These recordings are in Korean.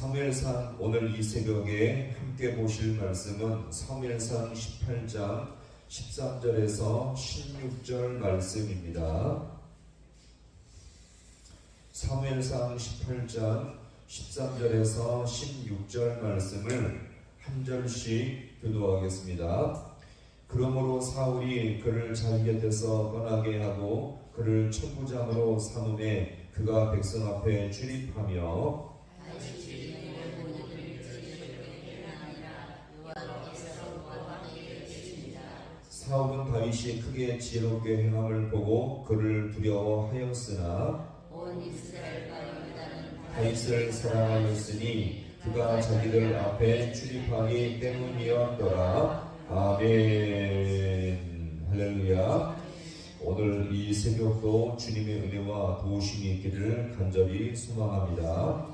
사무엘상 오늘 이 새벽에 함께 보실 말씀은 사무엘상 18장 13절에서 16절 말씀입니다. 사무엘상 18장 13절에서 16절 말씀을 한 절씩 교도하겠습니다. 그러므로 사울이 그를 자기 곁에서 떠나게 하고 그를 천부장으로 삼음에 그가 백성 앞에 출입하며 사울은 다윗이 크게 지혜롭게 행함을 보고 그를 두려워하였으나 온 이스라엘과 유다는 다윗을 사랑하였으니 그가 자기들 앞에 출입하기 때문이었더라. 아멘. 할렐루야. 오늘 이 새벽도 주님의 은혜와 도우심이 있기를 간절히 소망합니다.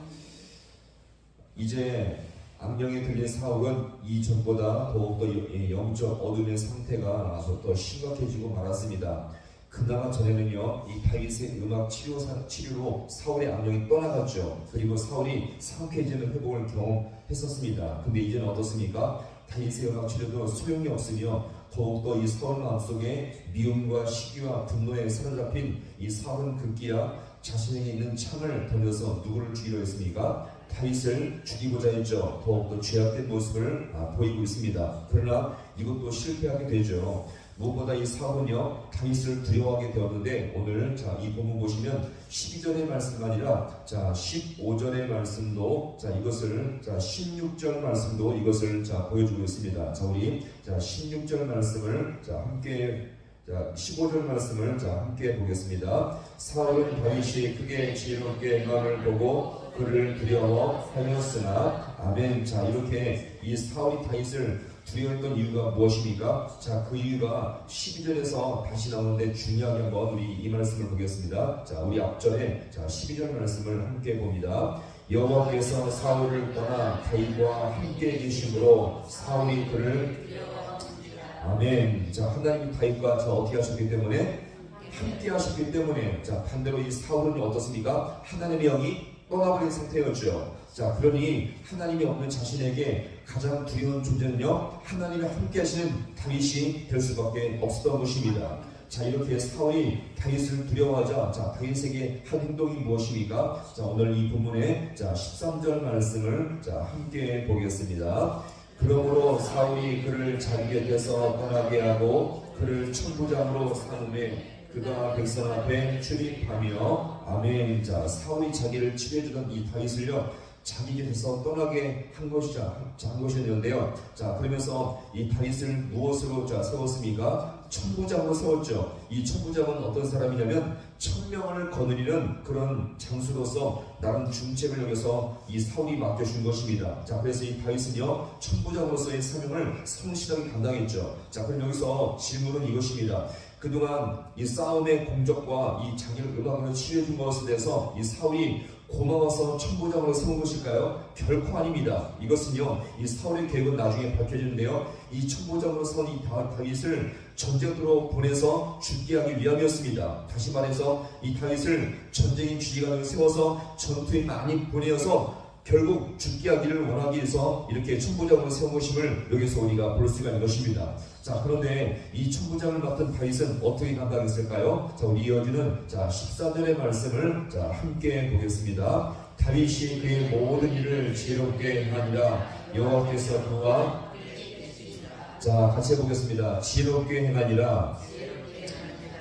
이제 악령에 들린 사울은 이전보다 더욱더 영적 어둠의 상태가 더 심각해지고 말았습니다. 그나마 전에는요, 이 다윗의 음악 치료, 치료로 사울의 악령이 떠나갔죠. 그리고 사울이 상쾌해지는 회복을 경험했었습니다. 근데 이제는 어떻습니까? 다윗의 음악 치료도 소용이 없으며 더욱더 이 사울 마음속에 미움과 시기와 분노에 사로잡힌 이 사울은 급기야 자신에게 있는 창을 던져서 누구를 죽이려 했습니까? 다윗을 죽이고자 했죠. 더욱더 죄악된 모습을 아, 보이고 있습니다. 그러나 이것도 실패하게 되죠. 무엇보다 이 사울은요 다윗을 두려워하게 되었는데 오늘 자 이 본문 보시면 12절의 말씀이 아니라 자 15절의 말씀도 자 이것을 자 16절 말씀도 이것을 자 보여주고 있습니다. 자 우리 자 16절 말씀을 자 함께 자 15절 말씀을 자 함께 보겠습니다. 사울은 다윗이 크게 지혜롭게 행함을 보고 그를 두려워하였으나 아멘. 자 이렇게 이 사울이 다윗을 두려워했던 이유가 무엇입니까? 자, 그 이유가 12절에서 다시 나오는데 중요하게 한번 우리 이 말씀을 보겠습니다. 자, 우리 앞절에 자, 12절 말씀을 함께 봅니다. 여호와께서 사울을 떠나 다윗과 함께 계심으로 사울이 그를 아멘. 자, 하나님이 다윗과 자 어떻게 하셨기 때문에 함께 하셨기 때문에 자 반대로 이 사울은 어떻습니까? 하나님의 영이 떠나버린 상태였죠. 자, 그러니 하나님이 없는 자신에게 가장 두려운 존재는요, 하나님이 함께 하시는 다윗이 될 수밖에 없었던 것입니다. 자, 이렇게 사울이 다윗을 두려워하자, 자, 다윗에게 한 행동이 무엇입니까? 자, 오늘 이 본문의 자, 13절 말씀을 자, 함께 보겠습니다. 그러므로 사울이 그를 자기 곁에서 떠나게 하고 그를 천부장으로 삼음에 그가 백성 앞에 출입하며 아멘 자 사울이 자기를 치료해주던 이 다윗을요 자기 곁에서 떠나게 한 것이자 한 것이었는데요. 자 그러면서 이 다윗을 무엇으로 자 세웠습니까? 천부장으로 세웠죠. 이 천부장은 어떤 사람이냐면 천명을 거느리는 그런 장수로서 나름 중책을 여겨서 이 사울이 맡겨준 것입니다. 자 그래서 이 다윗은요 천부장으로서의 사명을 성실하게 감당했죠. 자 그럼 여기서 질문은 이것입니다. 그동안 이 싸움의 공적과 이 자기를 음악으로 치료해준 것에 대해서 이 사울이 고마워서 천부장으로 세운 것일까요? 결코 아닙니다. 이것은요, 이 사울의 계획은 나중에 밝혀지는데요. 이 천부장으로 세운 이 다윗을 전쟁으로 보내서 죽게 하기 위함이었습니다. 다시 말해서 이 다윗을 전쟁인 주지관을 세워서 전투에 많이 보내어서 결국 죽게 하기를 원하기 위해서 이렇게 천부장으로 세운 것임을 여기서 우리가 볼 수가 있는 것입니다. 자, 그런데 이 천부장을 맡은 다윗은 어떻게 감당했을까요? 자, 우리 이어지는 자, 14절의 말씀을 자, 함께 보겠습니다. 다윗이 그의 모든 일을 지혜롭게 행하니라 여호와께서 그와 자, 같이 해보겠습니다. 지혜롭게 행하니라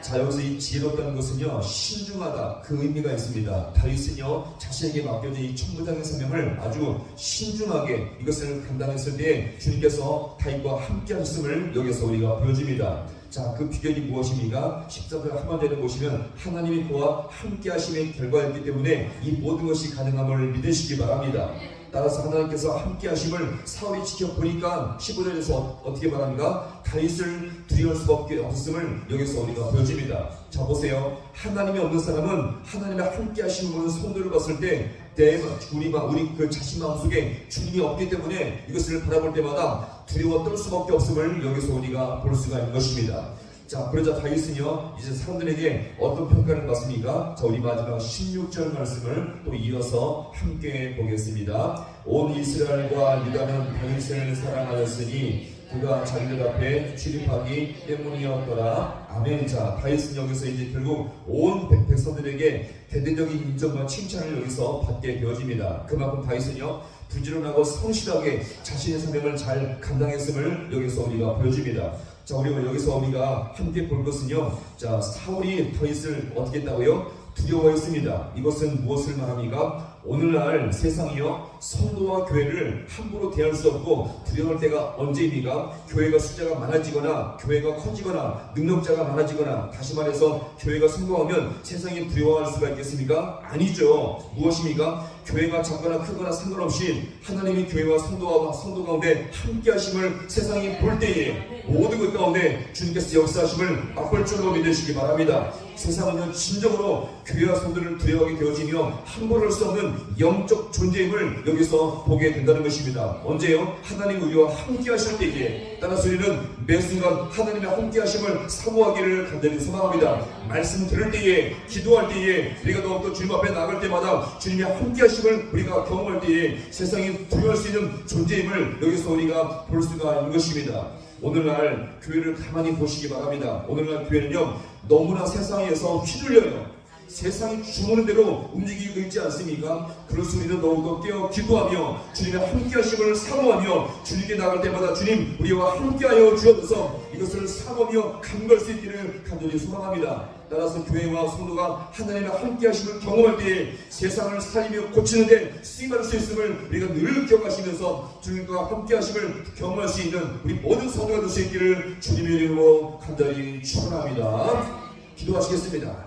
자 여기서 이 지혜롭다는 것은요 신중하다 그 의미가 있습니다. 다윗은요 자신에게 맡겨진 이 천부장의 사명을 아주 신중하게 이것을 감당했을 때 주님께서 다윗과 함께 하셨음을 여기서 우리가 보여줍니다. 자 그 비결이 무엇입니까? 14절 한번전에 보시면 하나님이 그와 함께 하심의 결과였기 때문에 이 모든 것이 가능함을 믿으시기 바랍니다. 따라서 하나님께서 함께 하심을 사울이 지켜보니까 15절에서 어떻게 말합니까? 다윗을 두려울 수밖에 없음을 여기서 우리가 보여줍니다. 자 보세요. 하나님이 없는 사람은 하나님의 함께 하심을 손들을 봤을 때 내, 우리, 마, 우리 그 자신 마음속에 주님이 없기 때문에 이것을 바라볼 때마다 두려워 떨 수밖에 없음을 여기서 우리가 볼 수가 있는 것입니다. 자, 그러자 다윗은요, 이제 사람들에게 어떤 평가를 받습니까? 자, 우리 마지막 16절 말씀을 또 이어서 함께 보겠습니다. 온 이스라엘과 유다는 다윗을 사랑하였으니 그가 자기들 앞에 출입하기 때문이었더라. 아멘. 자, 다윗은 여기서 이제 결국 온 백- 백성들에게 대대적인 인정과 칭찬을 여기서 받게 되어집니다. 그만큼 다윗은요, 부지런하고 성실하게 자신의 사명을 잘 감당했음을 여기서 우리가 보여줍니다. 자, 우리가 여기서 우리가 함께 볼 것은요, 자, 사울이 다윗을 어떻게 했다고요? 두려워했습니다. 이것은 무엇을 말합니까? 오늘날 세상이요 성도와 교회를 함부로 대할 수 없고 두려울 때가 언제입니까? 교회가 숫자가 많아지거나 교회가 커지거나 능력자가 많아지거나 다시 말해서 교회가 성공하면 세상이 두려워할 수가 있겠습니까? 아니죠. 무엇입니까? 교회가 작거나 크거나 상관없이 하나님이 교회와 성도와 성도 가운데 함께 하심을 세상이 볼 때에 모든 것 가운데 주님께서 역사하심을 맛볼 줄로 믿으시기 바랍니다. 세상은요 진정으로 교회와 성도를 두려워하게 되어지며 함부로 할 수 없는 영적 존재임을 여기서 보게 된다는 것입니다. 언제요? 하나님 우리와 함께 하실 때에 따라서 우리는 매 순간 하나님의 함께 하심을 사모하기를 간절히 소망합니다. 말씀 들을 때에 기도할 때에 우리가 더욱더 주님 앞에 나갈 때마다 주님의 함께 하심을 우리가 경험할 때에 세상이 두려워할 수 있는 존재임을 여기서 우리가 볼 수가 있는 것입니다. 오늘날 교회를 가만히 보시기 바랍니다. 오늘날 교회는요 너무나 세상에서 휘둘려요. 세상이 주무는 대로 움직이고 있지 않습니까? 우리는 더욱더 깨어 기도하며 주님의 함께하심을 사모하며 주님께 나갈 때마다 주님 우리와 함께하여 주옵소서 이것을 사모하며 감갈 수 있기를 간절히 소망합니다. 따라서 교회와 성도가 하나님의 함께하심을 경험할 때에 세상을 살리며 고치는데 쓰임받을 수 있음을 우리가 늘 기억하시면서 주님과 함께하심을 경험할 수 있는 우리 모든 성도가 될 수 있기를 주님의 이름으로 간절히 축원합니다. 기도하시겠습니다.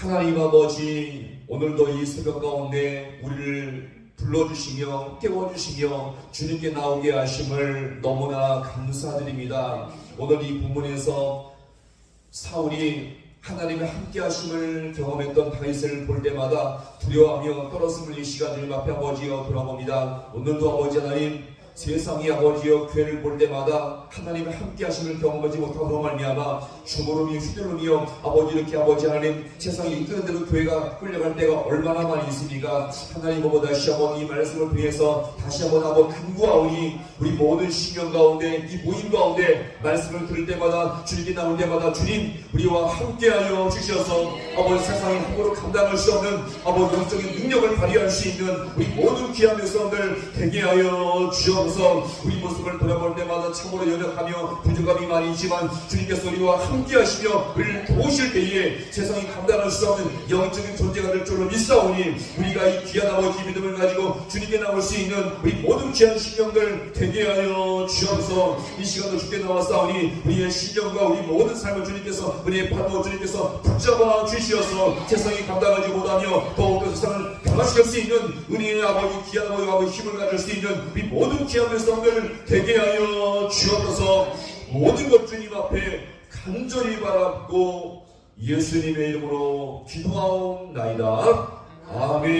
하나님 아버지 오늘도 이 새벽 가운데 우리를 불러주시며 깨워주시며 주님께 나오게 하심을 너무나 감사드립니다. 오늘 이 본문에서 사울이 하나님의 함께 하심을 경험했던 다윗을 볼 때마다 두려워하며 떨었음을 이 시간 주님 앞에 아버지여 돌아봅니다. 오늘도 아버지 하나님 세상이 아버지여 교회를 볼 때마다 하나님의 함께 하심을 경험하지 못하고 말미암아 주무름이 휘두르며 아버지 이렇게 아버지 하나님 세상이 이끄는 대로 교회가 끌려갈 때가 얼마나 많이 있습니까? 하나님 아버 다시 한번 이 말씀을 통해서 다시 한번 한번 간구하오니 우리 모든 신경 가운데 이 모임 가운데 말씀을 들을 때마다 주님께 나올 때마다 주님 우리와 함께하여 주셔서 아버지 세상이 함부로 감당할 수 없는 아버지 영적인 능력을 발휘할 수 있는 우리 모든 귀한 백성들 되게 하여 주옵소서 우리 모습을 돌아볼 때마다 참으로 연약하며 부족함이 많이 있지만 주님께서 우리와 함께 하시며 우리를 도우실 때에 세상이 감당할 수 없는 영적인 존재가 될 줄로 믿사오니 우리가 이 귀한 아버지 믿음을 가지고 주님께 나올 수 있는 우리 모든 귀한 신령들 되게 하여 주옵소서. 이 시간도 주께 나왔사오니 우리의 신령과 우리 모든 삶을 주님께서 은혜의 파도 주님께서 붙잡아 주시어서 세상이 감당하지 못하며 더욱더 세상을 변화시킬 수 있는 은혜의 아버지 귀한 아버지 힘을 가질 수 있는 우리 모든 귀한 백성들 되게 하여 주옵소서. 모든 것 주님 앞에 간절히 바랍고 예수님의 이름으로 기도하옵나이다. 아멘